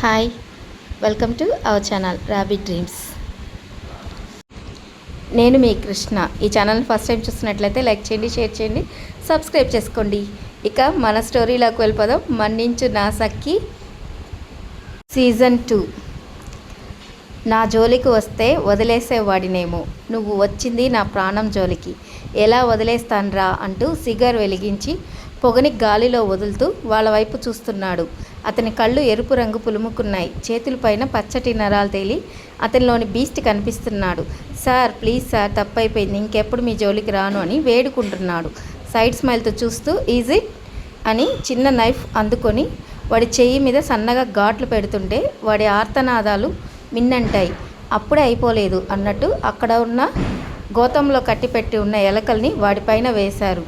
Hi welcome to our channel rabbit dreams నేను మీ కృష్ణ. ఈ ఛానల్ ఫస్ట్ టైం చూస్తున్నట్లయితే లైక్ చేయండి షేర్ చేయండి సబ్స్క్రైబ్ చేసుకోండి. ఇక మన స్టోరీలోకి వెళ్ళిపోదాం. మన్నించు నా సక్కి సీజన్ టూ నా జోలికి వస్తే వదిలేసేవాడినేమో. నువ్వు వచ్చింది నా ప్రాణం జోలికి. ఎలా వదిలేస్తాన్రా అంటూ సిగర్ వెలిగించి పొగని గాలిలో వదులుతూ వాళ్ళ వైపు చూస్తున్నాడు. అతని కళ్ళు ఎరుపు రంగు పులుముకున్నాయి. చేతులపైన పచ్చటి నరాలు తేలి అతనిలోని బీస్ట్ కనిపిస్తున్నాడు. సార్ ప్లీజ్ సార్ తప్పైపోయింది. ఇంకెప్పుడు మీ జోలికి రాను అని వేడుకుంటున్నాడు. సైడ్ స్మైల్తో చూస్తూ ఈజీ అని చిన్న నైఫ్ అందుకొని వాడి చెయ్యి మీద సన్నగా ఘాట్లు పెడుతుంటే వాడి ఆర్తనాదాలు మిన్నంటాయి. అప్పుడే అయిపోలేదు అన్నట్టు అక్కడ ఉన్న గోతంలో కట్టిపెట్టి ఉన్న ఎలకల్ని వాడిపైన వేశారు.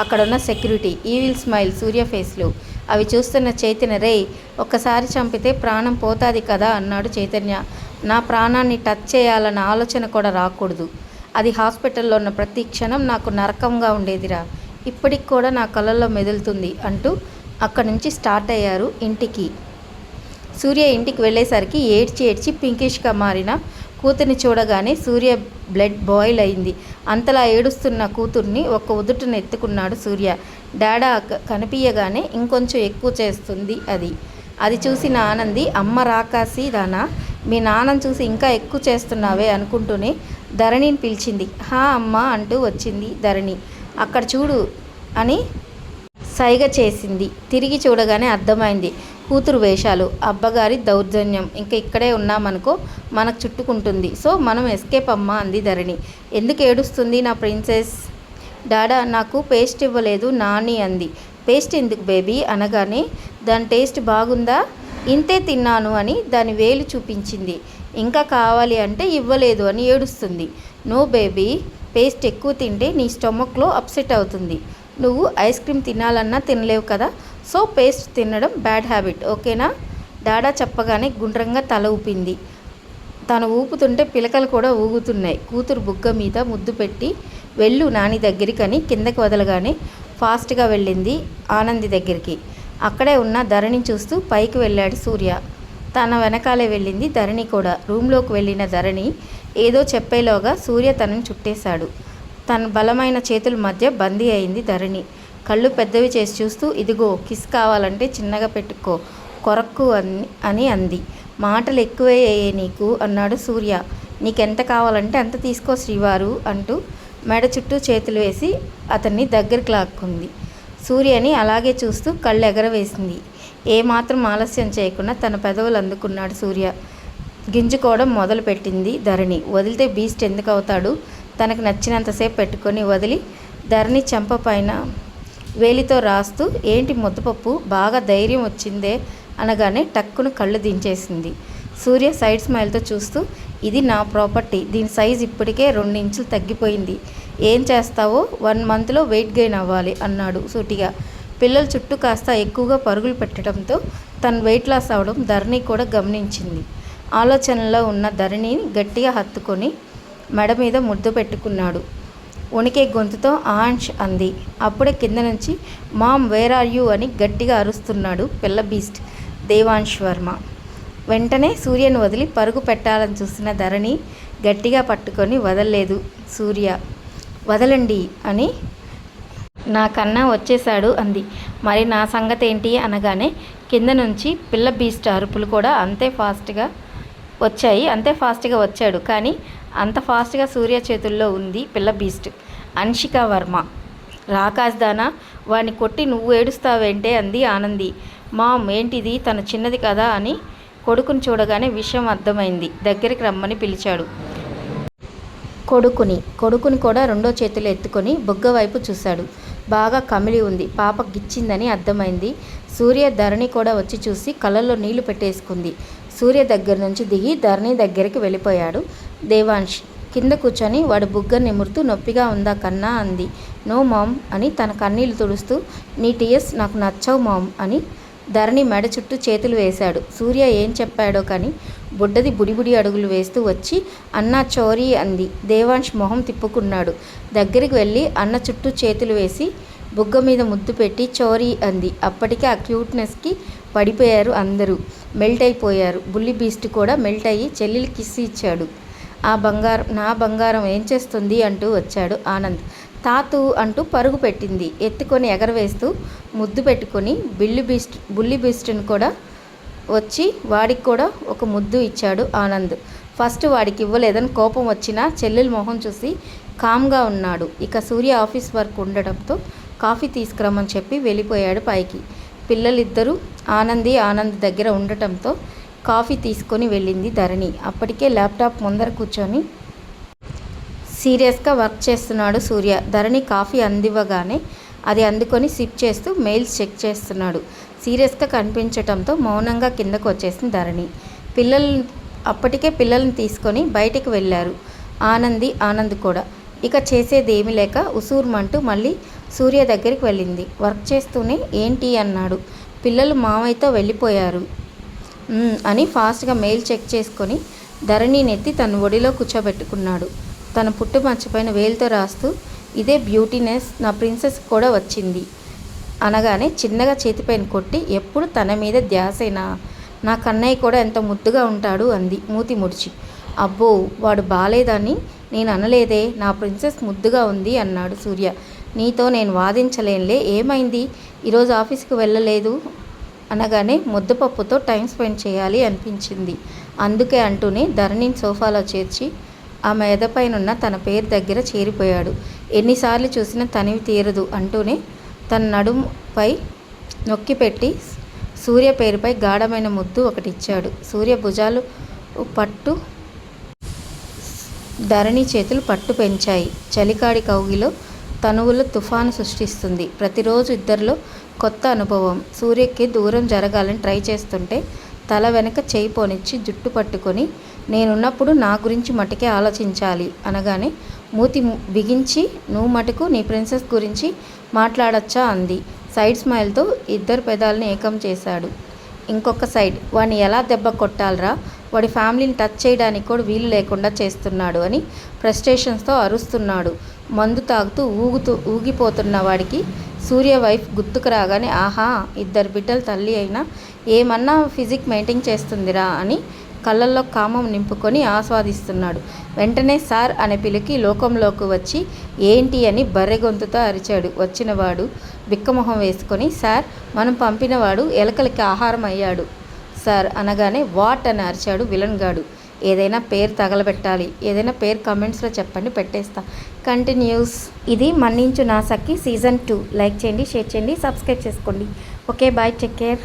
అక్కడున్న సెక్యూరిటీ ఈవిల్ స్మైల్ సూర్య ఫేస్లు. అవి చూస్తున్న చైతన్య రే ఒక్కసారి చంపితే ప్రాణం పోతాది కదా అన్నాడు చైతన్య. నా ప్రాణాన్ని టచ్ చేయాలన్న ఆలోచన కూడా రాకూడదు. అది హాస్పిటల్లో ఉన్న ప్రతి క్షణం నాకు నరకంగా ఉండేదిరా. ఇప్పటికి కూడా నా కళ్ళల్లో మెదులుతుంది అంటూ అక్కడి నుంచి స్టార్ట్ అయ్యారు ఇంటికి. సూర్య ఇంటికి వెళ్ళేసరికి ఏడ్చి ఏడ్చి పింకిష్గా మారిన కూతుర్ని చూడగానే సూర్య బ్లడ్ బాయిల్ అయింది. అంతలా ఏడుస్తున్న కూతుర్ని ఒక్క ఉదుటను ఎత్తుకున్నాడు సూర్య. డాడా కనిపించగానే ఇంకొంచెం ఎక్కువ చేస్తుంది అది. అది చూసిన ఆనంది అమ్మ రాకాసి దానా మీ నాన్నని చూసి ఇంకా ఎక్కువ చేస్తున్నావే అనుకుంటూనే ధరణిని పిలిచింది. హా అమ్మ అంటూ వచ్చింది ధరణి. అక్కడ చూడు అని సైగ చేసింది. తిరిగి చూడగానే అర్థమైంది. కూతురు వేషాలు. అబ్బగారి దౌర్జన్యం. ఇంకా ఇక్కడే ఉన్నామనుకో మనకు చుట్టుకుంటుంది. సో మనం ఎస్కేప్ అమ్మ అంది ధరణి. ఎందుకు ఏడుస్తుంది నా ప్రిన్సెస్ డాడా నాకు పేస్ట్ ఇవ్వలేదు నాని అంది. పేస్ట్ ఎందుకు బేబీ అనగానే దాని టేస్ట్ బాగుందా? ఇంతే తిన్నాను అని దాని వేలు చూపించింది. ఇంకా కావాలి అంటే ఇవ్వలేదు అని ఏడుస్తుంది. నో బేబీ పేస్ట్ ఎక్కువ తింటే నీ స్టొమక్లో అప్సెట్ అవుతుంది. నువ్వు ఐస్ క్రీమ్ తినాలన్నా తినలేవు కదా? సో పేస్ట్ తినడం బ్యాడ్ హ్యాబిట్ ఓకేనా? డాడా చెప్పగానే గుండ్రంగా తల ఊపింది. తను ఊపుతుంటే పిలకలు కూడా ఊగుతున్నాయి. కూతురు బుగ్గ మీద ముద్దు పెట్టి వెళ్ళు నాని దగ్గరికని కిందకి వదలగానే ఫాస్ట్గా వెళ్ళింది ఆనంది దగ్గరికి. అక్కడే ఉన్న ధరణి చూస్తూ పైకి వెళ్ళాడు సూర్య. తన వెనకాలే వెళ్ళింది ధరణి కూడా. రూమ్లోకి వెళ్ళిన ధరణి ఏదో చెప్పేలోగా సూర్య తనని చుట్టేశాడు. తన బలమైన చేతుల మధ్య బందీ అయింది ధరణి. కళ్ళు పెద్దవి చేసి చూస్తూ ఇదిగో కిస్ కావాలంటే చిన్నగా పెట్టుకో కొరక్కు అని అని అంది. మాటలు ఎక్కువే నీకు అన్నాడు సూర్య. నీకెంత కావాలంటే అంత తీసుకో శ్రీవారు అంటూ మెడ చుట్టూ చేతులు వేసి అతన్ని దగ్గరికి లాక్కుంది. సూర్యని అలాగే చూస్తూ కళ్ళు ఎగరవేసింది. ఏమాత్రం ఆలస్యం చేయకుండా తన పెదవులు అందుకున్నాడు సూర్య. గింజుకోవడం మొదలుపెట్టింది ధరణి. వదిలితే బీస్ట్ ఎందుకు అవుతాడు? తనకు నచ్చినంతసేపు పెట్టుకొని వదిలి ధరణి చెంప పైన వేలితో రాస్తూ ఏంటి ముద్దపప్పు? బాగా ధైర్యం వచ్చిందే అనగానే టక్కును కళ్ళు దించేసింది. సూర్య సైడ్ స్మైల్తో చూస్తూ ఇది నా ప్రాపర్టీ. దీని సైజ్ ఇప్పటికే రెండు ఇంచులు తగ్గిపోయింది. ఏం చేస్తావో? వన్ మంత్లో వెయిట్ గెయిన్ అవ్వాలి అన్నాడు సూటిగా. పిల్లల చుట్టూ కాస్త ఎక్కువగా పరుగులు పెట్టడంతో తను వెయిట్ లాస్ అవడం ధరణి కూడా గమనించింది. ఆలోచనలో ఉన్న ధరణిని గట్టిగా హత్తుకొని మెడ మీద ముద్దు పెట్టుకున్నాడు. వణికే గొంతుతో ఆంష్ అంది. అప్పుడే కింద నుంచి మామ్ వేర్ ఆర్ యూ? అని గట్టిగా అరుస్తున్నాడు పిల్ల బీస్ట్ దేవాన్ష్ వర్మ. వెంటనే సూర్యను వదిలి పరుగు పెట్టాలని చూసిన ధరణి గట్టిగా పట్టుకొని వదలలేదు సూర్య వదలండి అని నా కన్నా వచ్చేశాడు అంది. మరి నా సంగతి ఏంటి అనగానే కింద నుంచి పిల్ల బీస్ట్ అరుపులు కూడా అంతే ఫాస్ట్గా వచ్చాయి అంతే ఫాస్ట్గా వచ్చాడు. కానీ అంత ఫాస్ట్గా సూర్య చేతుల్లో ఉంది పిల్ల బీస్ట్. అన్షిక వర్మ. రాకాజ్దానా వాడిని కొట్టి నువ్వు ఏడుస్తావేంటే అంది ఆనంది. మామ్ ఏంటిది? తన చిన్నది కదా అని కొడుకుని చూడగానే విషయం అర్థమైంది. దగ్గరికి రమ్మని పిలిచాడు. కొడుకుని. కొడుకుని కూడా రెండో చేతులు ఎత్తుకొని బొగ్గ వైపు చూశాడు. బాగా కమిలి ఉంది. పాప గిచ్చిందని అర్థమైంది. సూర్య ధరణి కూడా వచ్చి చూసి కళ్ళల్లో నీళ్ళు పెట్టేసుకుంది. సూర్య దగ్గర నుంచి దిగి ధరణి దగ్గరికి వెళ్ళిపోయాడు. దేవాన్ష్ కింద కూర్చొని వాడు బుగ్గ నిమురుతూ నొప్పిగా ఉందా కన్నా అంది. నో మామ్ అని తన కన్నీళ్ళు తుడుస్తూ నీ టీఎస్ నాకు నచ్చవు మామ్ అని ధరణి మెడ చుట్టూ చేతులు వేశాడు. సూర్య ఏం చెప్పాడో కానీ బుడ్డది బుడిబుడి అడుగులు వేస్తూ వచ్చి అన్న చోరీ అంది. దేవాంశ్ మొహం తిప్పుకున్నాడు. దగ్గరికి వెళ్ళి అన్న చుట్టూ చేతులు వేసి బుగ్గ మీద ముద్దు పెట్టి చోరీ అంది. అప్పటికే ఆ క్యూట్నెస్కి పడిపోయారు అందరూ. మెల్ట్ అయిపోయారు. బుల్లి బీస్ట్ కూడా మెల్ట్ అయ్యి చెల్లెలు కిస్ ఇచ్చాడు. ఆ బంగారం నా బంగారం ఏం చేస్తుంది అంటూ వచ్చాడు ఆనంద్. తాతు అంటూ పరుగు పెట్టింది. ఎత్తుకొని ఎగరవేస్తూ ముద్దు పెట్టుకొని బిల్లు బీస్ట్ బుల్లి బీస్ట్ని కూడా వచ్చి వాడికి కూడా ఒక ముద్దు ఇచ్చాడు ఆనంద్. ఫస్ట్ వాడికి ఇవ్వలేదని కోపం వచ్చినా చెల్లెల మొహం చూసి కామ్గా ఉన్నాడు. ఇక సూర్య ఆఫీస్ వర్క్ ఉండడంతో కాఫీ తీసుకురమ్మని చెప్పి వెళ్ళిపోయాడు పైకి. పిల్లలిద్దరూ ఆనంది ఆనంద్ దగ్గర ఉండటంతో కాఫీ తీసుకొని వెళ్ళింది ధరణి. అప్పటికే ల్యాప్టాప్ ముందర కూర్చొని సీరియస్గా వర్క్ చేస్తున్నాడు సూర్య. ధరణి కాఫీ అందివ్వగానే అది అందుకొని సిప్ చేస్తూ మెయిల్స్ చెక్ చేస్తున్నాడు. సీరియస్గా కనిపించటంతో మౌనంగా కిందకు వచ్చేసింది ధరణి. పిల్లలు అప్పటికే పిల్లల్ని తీసుకొని బయటికి వెళ్ళారు. ఆనంది ఆనంద్ కూడా. ఇక చేసేది లేక ఉసూర్మంటూ మళ్ళీ సూర్య దగ్గరికి వెళ్ళింది. వర్క్ చేస్తూనే ఏంటి అన్నాడు. పిల్లలు మామయ్యతో వెళ్ళిపోయారు. అని ఫాస్ట్గా మెయిల్ చెక్ చేసుకొని ధరణినెత్తి తన ఒడిలో కూర్చోబెట్టుకున్నాడు. తన పుట్టు మర్చిపోయిన వేలుతో రాస్తూ ఇదే బ్యూటీనెస్ నా ప్రిన్సెస్ కూడా వచ్చింది అనగానే చిన్నగా చేతిపైన కొట్టి ఎప్పుడు తన మీద ధ్యాసేనా? నా కన్నయ్య కూడా ఎంత ముద్దుగా ఉంటాడు అంది మూతి ముడిచి. అబ్బో వాడు బాలేదని నేను అనలేదే నా ప్రిన్సెస్ ముద్దుగా ఉంది అన్నాడు సూర్య. నీతో నేను వాదించలేనులే ఏమైంది? ఈరోజు ఆఫీస్కి వెళ్ళలేదు? అనగానే ముద్దపప్పుతో టైం స్పెండ్ చేయాలి అనిపించింది. అందుకే అంటూనే ధరణిని సోఫాలో చేర్చి ఆ మెదపైనున్న తన పేరు దగ్గర చేరిపోయాడు. ఎన్నిసార్లు చూసినా తనివి తీరదు అంటూనే తన నడుముపై నొక్కిపెట్టి సూర్య పేరుపై గాఢమైన ముద్దు ఒకటి ఇచ్చాడు సూర్య భుజాలు పట్టు ధరణి చేతులు పట్టు పెంచాయి. చలికాడి కౌగిలో తనువులు తుఫాను సృష్టిస్తుంది. ప్రతిరోజు ఇద్దరిలో కొత్త అనుభవం. సూర్యకి దూరం జరగాలని ట్రై చేస్తుంటే తల వెనక చేయి పోనిచ్చి జుట్టు పట్టుకొని నేనున్నప్పుడు నా గురించి మటుకే ఆలోచించాలి అనగానే మూతి ము- బిగించి నువ్వు మటుకు నీ ప్రిన్సెస్ గురించి మాట్లాడచ్చా అంది. సైడ్ స్మైల్తో ఇద్దరు పెదాలని ఏకం చేశాడు. ఇంకొక సైడ్ వాడిని ఎలా దెబ్బ కొట్టాలరా? వాడి ఫ్యామిలీని టచ్ చేయడానికి కూడా వీలు లేకుండా చేస్తున్నాడు అని ఫ్రస్ట్రేషన్స్తో అరుస్తున్నాడు. మందు తాగుతూ ఊగుతూ ఊగిపోతున్న వాడికి సూర్య వైఫ్ గుర్తుకు రాగానే ఆహా ఇద్దరు బిడ్డల తల్లి అయినా ఏమన్నా ఫిజిక్ మెయింటైన్ చేస్తుందిరా అని కళ్ళల్లో కామం నింపుకొని ఆస్వాదిస్తున్నాడు. వెంటనే సార్ అనే పిలికి లోకంలోకి వచ్చి ఏంటి అని బర్రె గొంతుతో అరిచాడు వచ్చినవాడు. బిక్కమొహం వేసుకొని సార్ మనం పంపినవాడు ఎలకలకి ఆహారం అయ్యాడు. సార్ అనగానే వాట్ అని అరిచాడు విలన్గాడు. ఏదైనా పేరు తగలబెట్టాలి. ఏదైనా పేరు కమెంట్స్లో చెప్పండి పెట్టేస్తా. కంటిన్యూస్. ఇది మన్నించు నాసక్కి సీజన్ టూ. లైక్ చేయండి షేర్ చేయండి సబ్స్క్రైబ్ చేసుకోండి. Okay bye take care.